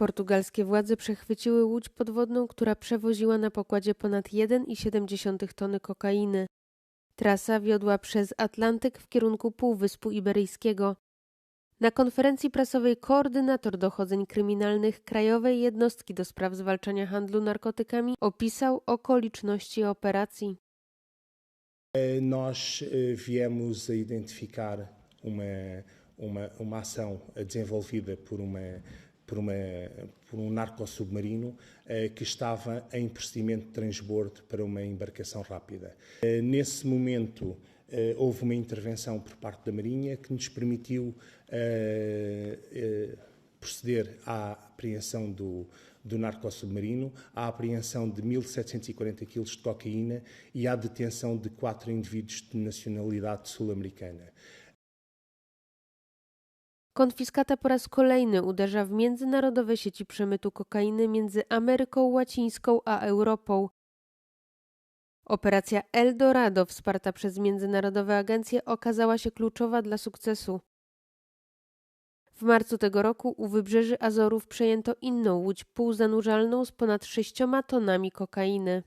Portugalskie władze przechwyciły łódź podwodną, która przewoziła na pokładzie ponad 1,7 tony kokainy. Trasa wiodła przez Atlantyk w kierunku Półwyspu Iberyjskiego. Na konferencji prasowej koordynator dochodzeń kryminalnych Krajowej Jednostki do Spraw Zwalczania Handlu Narkotykami opisał okoliczności operacji. Nós eh, viemos a identificar uma, uma, uma ação desenvolvida por, uma, por, uma, por um narcossubmarino eh, que estava em procedimento de transbordo para uma embarcação rápida. Eh, nesse momento, eh, houve uma intervenção por parte da Marinha que nos permitiu proceder à apreensão do, do narcossubmarino, à apreensão de 1.740 kg de cocaína e à detenção de quatro indivíduos de nacionalidade sul-americana. Konfiskata po raz kolejny uderza w międzynarodowe sieci przemytu kokainy między Ameryką Łacińską a Europą. Operacja Eldorado, wsparta przez międzynarodowe agencje, okazała się kluczowa dla sukcesu. W marcu tego roku u wybrzeży Azorów przejęto inną łódź półzanurzalną z ponad sześcioma tonami kokainy.